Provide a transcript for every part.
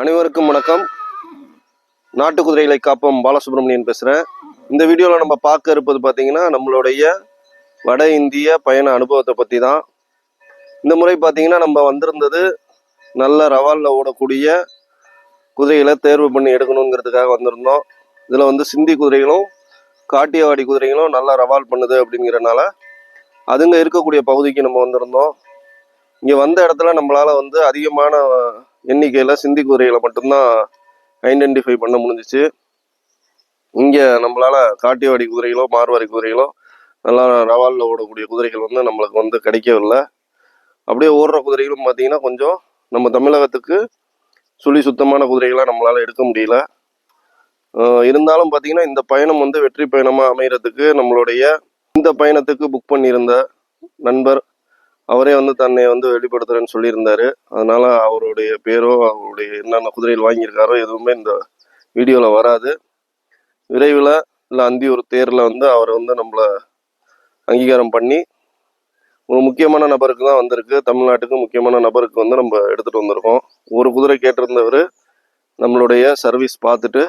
அனைவருக்கும் வணக்கம். நாட்டு குதிரைகளை காப்போம். பாலசுப்ரமணியன் பேசுகிறேன் இந்த வீடியோவில் நம்ம பார்க்க இருப்பது பார்த்தீங்கன்னா நம்மளுடைய வட இந்திய பயண அனுபவத்தை பற்றி தான் இந்த முறை பார்த்தீங்கன்னா நம்ம வந்திருந்தது நல்ல ரவாலில் ஓடக்கூடிய குதிரைகளை தேர்வு பண்ணி எடுக்கணுங்கிறதுக்காக வந்திருந்தோம். இதில் வந்து சிந்தி குதிரைகளும் காட்டியவாடி குதிரைகளும் நல்லா ரவால் பண்ணுது அப்படிங்கிறனால அதுங்க இருக்கக்கூடிய பகுதிக்கு நம்ம வந்திருந்தோம். இங்கே வந்த இடத்துல நம்மளால் வந்து அதிகமான எண்ணிக்கையில் சிந்தி குதிரைகளை மட்டும்தான் ஐடென்டிஃபை பண்ண முடிஞ்சிச்சு. இங்கே நம்மளால் காட்டியவாடி குதிரைகளோ மார்வாடி குதிரைகளோ நல்லா ரவாலில் ஓடக்கூடிய குதிரைகள் வந்து நம்மளுக்கு வந்து கிடைக்கவில்லை. அப்படியே ஓடுற குதிரைகளும் பார்த்தீங்கன்னா கொஞ்சம் நம்ம தமிழகத்துக்கு சுழி சுத்தமான குதிரைகளாக நம்மளால் எடுக்க முடியல. இருந்தாலும் பார்த்தீங்கன்னா இந்த பயணம் வந்து வெற்றி பயணமாக அமைகிறதுக்கு நம்மளுடைய இந்த பயணத்துக்கு புக் பண்ணியிருந்த நண்பர் அவரே வந்து தன்னை வந்து வெளிப்படுத்துறேன்னு சொல்லியிருந்தாரு. அதனால அவருடைய பேரோ அவருடைய என்னென்ன குதிரைகள் வாங்கியிருக்காரோ எதுவுமே இந்த வீடியோவில் வராது. விரைவில் இல்லை அந்தியூர் தேரில் வந்து அவர் வந்து நம்மளை அங்கீகாரம் பண்ணி ஒரு முக்கியமான நபருக்கு தான் வந்திருக்கு. தமிழ்நாட்டுக்கு முக்கியமான நபருக்கு வந்து நம்ம எடுத்துகிட்டு வந்திருக்கோம். ஒரு குதிரை கேட்டிருந்தவர் நம்மளுடைய சர்வீஸ் பார்த்துட்டு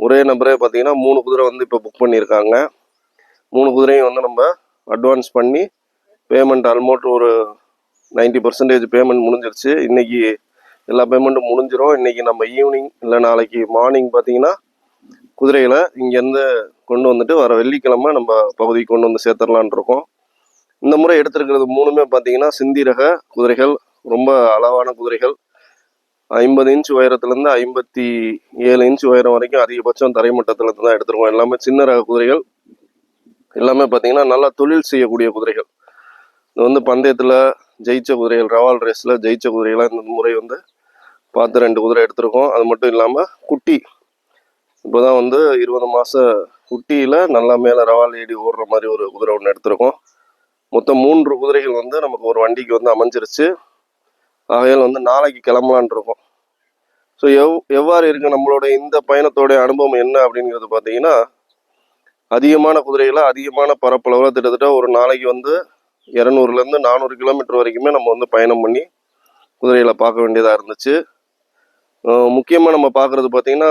ஒரே நபரே பார்த்தீங்கன்னா மூணு குதிரை வந்து இப்போ புக் பண்ணியிருக்காங்க. மூணு குதிரையும் வந்து நம்ம அட்வான்ஸ் பண்ணி பேமெண்ட் ஆல்மோஸ்ட் ஒரு 90% பர்சன்டேஜ் பேமெண்ட் முடிஞ்சிருச்சு. இன்னைக்கு எல்லா பேமெண்ட்டும் முடிஞ்சிரும். இன்னைக்கு நம்ம ஈவினிங் இல்லை நாளைக்கு மார்னிங் பார்த்தீங்கன்னா குதிரைகளை இங்கேருந்து கொண்டு வந்துட்டு வர வெள்ளிக்கிழமை நம்ம பகுதிக்கு கொண்டு வந்து சேர்த்துடலான் இருக்கோம். இந்த முறை எடுத்திருக்கிறது மூணுமே பார்த்தீங்கன்னா சிந்தி ரக குதிரைகள் ரொம்ப அளவான குதிரைகள். ஐம்பது இன்ச் உயரத்துலேருந்து ஐம்பத்தி ஏழு இன்ச் உயரம் வரைக்கும் அதிகபட்சம் தரைமட்டத்தில் இருந்து தான் எடுத்திருக்கோம். எல்லாமே சின்ன ரக குதிரைகள். எல்லாமே பார்த்தீங்கன்னா நல்லா தொழில் செய்யக்கூடிய குதிரைகள். இது வந்து பந்தயத்தில் ஜெயிச்ச குதிரைகள் ரவால் ரேஸில் ஜெயிச்ச குதிரைகளாக இந்த முறை வந்து பார்த்து ரெண்டு குதிரை எடுத்திருக்கோம். அது மட்டும் இல்லாமல் குட்டி. இப்போ தான் வந்து இருபது மாத குட்டியில் நல்லா மேலே ரவால் ஏடி ஓடுற மாதிரி ஒரு குதிரை ஒன்று எடுத்திருக்கோம். மொத்தம் மூன்று குதிரைகள் வந்து நமக்கு ஒரு வண்டிக்கு வந்து அமைஞ்சிருச்சு. ஆகையால் வந்து நாளைக்கு கிளம்பலான் இருக்கோம். ஸோ எவ் எவ்வாறு இருக்கு நம்மளோட இந்த பயணத்தோடைய அனுபவம் என்ன அப்படிங்கிறது பார்த்தீங்கன்னா அதிகமான குதிரைகளை அதிகமான பரப்பளவில் கிட்டத்தட்ட ஒரு நாளைக்கு வந்து இரநூறுலேருந்து நானூறு கிலோமீட்டர் வரைக்குமே நம்ம வந்து பயணம் பண்ணி குதிரையில் பார்க்க வேண்டியதாக இருந்துச்சு. முக்கியமாக நம்ம பார்க்குறது பார்த்திங்கன்னா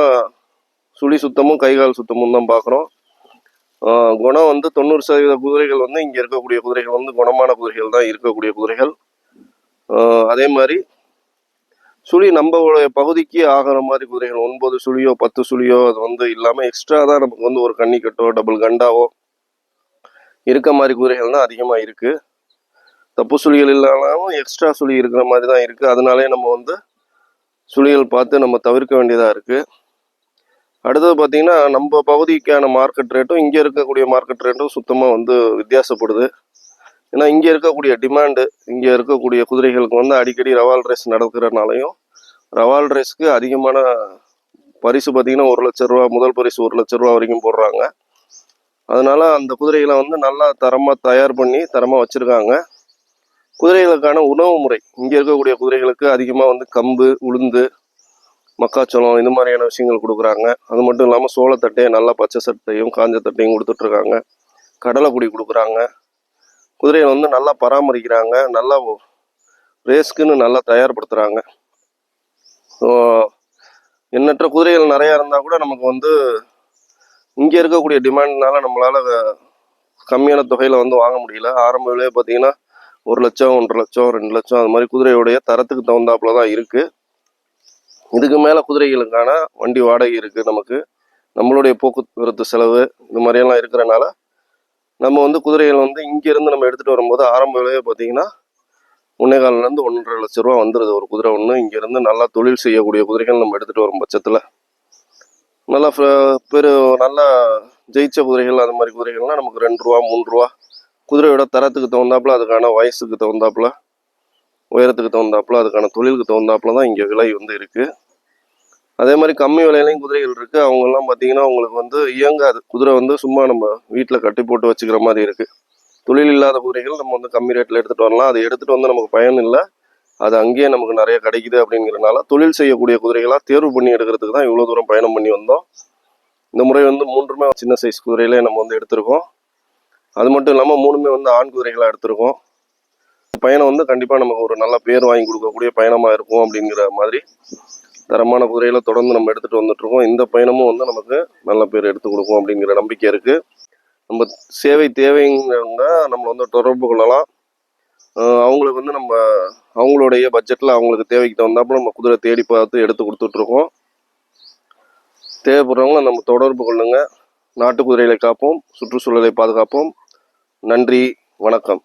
சுழி சுத்தமும் கைகால் சுத்தமும் தான் பார்க்குறோம். குணம் வந்து தொண்ணூறு சதவீத குதிரைகள் வந்து இங்கே இருக்கக்கூடிய குதிரைகள் வந்து குணமான குதிரைகள் தான் இருக்கக்கூடிய குதிரைகள். அதே மாதிரி சுழி நம்மளுடைய பகுதிக்கு ஆகிற மாதிரி குதிரைகள் ஒன்பது சுழியோ பத்து சுழியோ அது வந்து இல்லாமல் எக்ஸ்ட்ரா தான் நமக்கு வந்து ஒரு கன்னிக்கட்டோ டபுள் கண்டாவோ இருக்க மாதிரி குதிரைகள் தான் அதிகமாக இருக்குது தப்பு சுழிகள் இல்லாமலும் எக்ஸ்ட்ரா சுழி இருக்கிற மாதிரி தான் இருக்குது அதனாலே நம்ம வந்து சுழிகள் பார்த்து நம்ம தவிர்க்க வேண்டியதாக இருக்குது அடுத்தது பார்த்திங்கன்னா நம்ம பகுதிக்கான மார்க்கெட் ரேட்டும் இங்கே இருக்கக்கூடிய மார்க்கெட் ரேட்டும் சுத்தமாக வந்து வித்தியாசப்படுது. ஏன்னா இங்கே இருக்கக்கூடிய டிமாண்டு இங்கே இருக்கக்கூடிய குதிரைகளுக்கு வந்து அடிக்கடி ரவால் ரேஸ் நடக்கிறனாலையும் ரவால் ரேஸ்க்கு அதிகமான பரிசு பார்த்தீங்கன்னா ஒரு லட்ச ரூபா முதல் பரிசு ஒரு லட்ச ரூபா வரைக்கும் போடுறாங்க. அதனால் அந்த குதிரைகளை வந்து நல்லா தரமாக தயார் பண்ணி தரமாக வச்சுருக்காங்க. குதிரைகளுக்கான உணவு முறை. இங்கே இருக்கக்கூடிய குதிரைகளுக்கு அதிகமாக வந்து கம்பு உளுந்து மக்காச்சோளம் இந்த மாதிரியான விஷயங்கள் கொடுக்குறாங்க. அது மட்டும் இல்லாமல் சோளத்தட்டையை நல்லா பச்சை சட்டையும் காஞ்ச தட்டையும் கொடுத்துட்ருக்காங்க. கடலைப்பொடி கொடுக்குறாங்க. குதிரையை வந்து நல்லா பராமரிக்கிறாங்க. நல்லா ரேஸ்க்குன்னு நல்லா தயார்படுத்துகிறாங்க ஸோ எண்ணற்ற குதிரைகள் நிறையா இருந்தால் கூட நமக்கு வந்து இங்கே இருக்கக்கூடிய டிமாண்ட்னால நம்மளால் கம்மியான தொகையில் வந்து வாங்க முடியல. ஆரம்ப விலையை பார்த்தீங்கன்னா ஒரு லட்சம் ஒன்றரை லட்சம் ரெண்டு லட்சம் அது மாதிரி குதிரையுடைய தரத்துக்கு தகுந்தாப்புல தான் இருக்குது இதுக்கு மேலே குதிரைகளுக்கான வண்டி வாடகை இருக்குது நமக்கு. நம்மளுடைய போக்குவரத்து செலவு இது மாதிரியெல்லாம் இருக்கிறனால நம்ம வந்து குதிரைகள் வந்து இங்கேருந்து நம்ம எடுத்துகிட்டு வரும்போது ஆரம்ப விலையை பார்த்தீங்கன்னா ஒன்னே கால்லேருந்து ஒன்றரை லட்ச ரூபா வந்துடுது ஒரு குதிரை ஒன்று இங்கேருந்து நல்லா தொழில் செய்யக்கூடிய குதிரைகள் நம்ம எடுத்துகிட்டு வரும் பட்சத்தில். நல்லா பெரு நல்லா ஜெயிச்ச குதிரைகள் அது மாதிரி குதிரைகள்லாம் நமக்கு ரெண்டு ரூபா மூணு ரூபா. குதிரையோட தரத்துக்கு தகுந்தாப்புல அதுக்கான வயசுக்கு தகுந்தாப்புல உயரத்துக்கு தகுந்தாப்புல அதுக்கான தொழிலுக்கு தகுந்தாப்புல தான் இங்கே விலை வந்து இருக்குது அதே மாதிரி கம்மி விலையிலையும் குதிரைகள் இருக்குது அவங்கெல்லாம் பார்த்தீங்கன்னா அவங்களுக்கு வந்து இயங்காது. குதிரை வந்து சும்மா நம்ம வீட்டில் கட்டி போட்டு வச்சுக்கிற மாதிரி இருக்குது தொழில் இல்லாத குதிரைகள் நம்ம வந்து கம்மி ரேட்டில் எடுத்துகிட்டு வரலாம். அதை எடுத்துகிட்டு வந்து நமக்கு பயன் இல்லை. அது அங்கேயே நமக்கு நிறைய கிடைக்குது அப்படிங்கிறனால தொழில் செய்யக்கூடிய குதிரைகளாக தேர்வு பண்ணி எடுக்கிறதுக்கு தான் இவ்வளோ தூரம் பயணம் பண்ணி வந்தோம். இந்த முறை வந்து மூன்றுமே சின்ன சைஸ் குதிரையிலே நம்ம வந்து எடுத்திருக்கோம். அது மட்டும் இல்லாமல் மூணுமே வந்து ஆண் குதிரைகளாக எடுத்திருக்கோம். பயணம் வந்து கண்டிப்பாக நமக்கு ஒரு நல்ல பேர் வாங்கி கொடுக்கக்கூடிய பயணமாக இருக்கும் அப்படிங்கிற மாதிரி தரமான குதிரையில தொடர்ந்து நம்ம எடுத்துகிட்டு வந்துட்டுருக்கோம். இந்த பயணமும் வந்து நமக்கு நல்ல பேர் எடுத்து கொடுக்கும் அப்படிங்கிற நம்பிக்கை இருக்குது நம்ம சேவை தேவைங்கிறவங்க நம்மளை வந்து தொடர்பு கொள்ளலாம். அவங்களுக்கு வந்து நம்ம அவங்களுடைய பட்ஜெட்டில் அவங்களுக்கு தேவைக்கு தகுந்தாப்புல நம்ம குதிரை தேடி பார்த்து எடுத்து கொடுத்துட்ருக்கோம். தேவைப்படுறவங்க நம்ம தொடர்பு கொள்ளுங்கள் நாட்டு குதிரைகளை காப்போம் சுற்றுச்சூழலை பாதுகாப்போம். நன்றி வணக்கம்.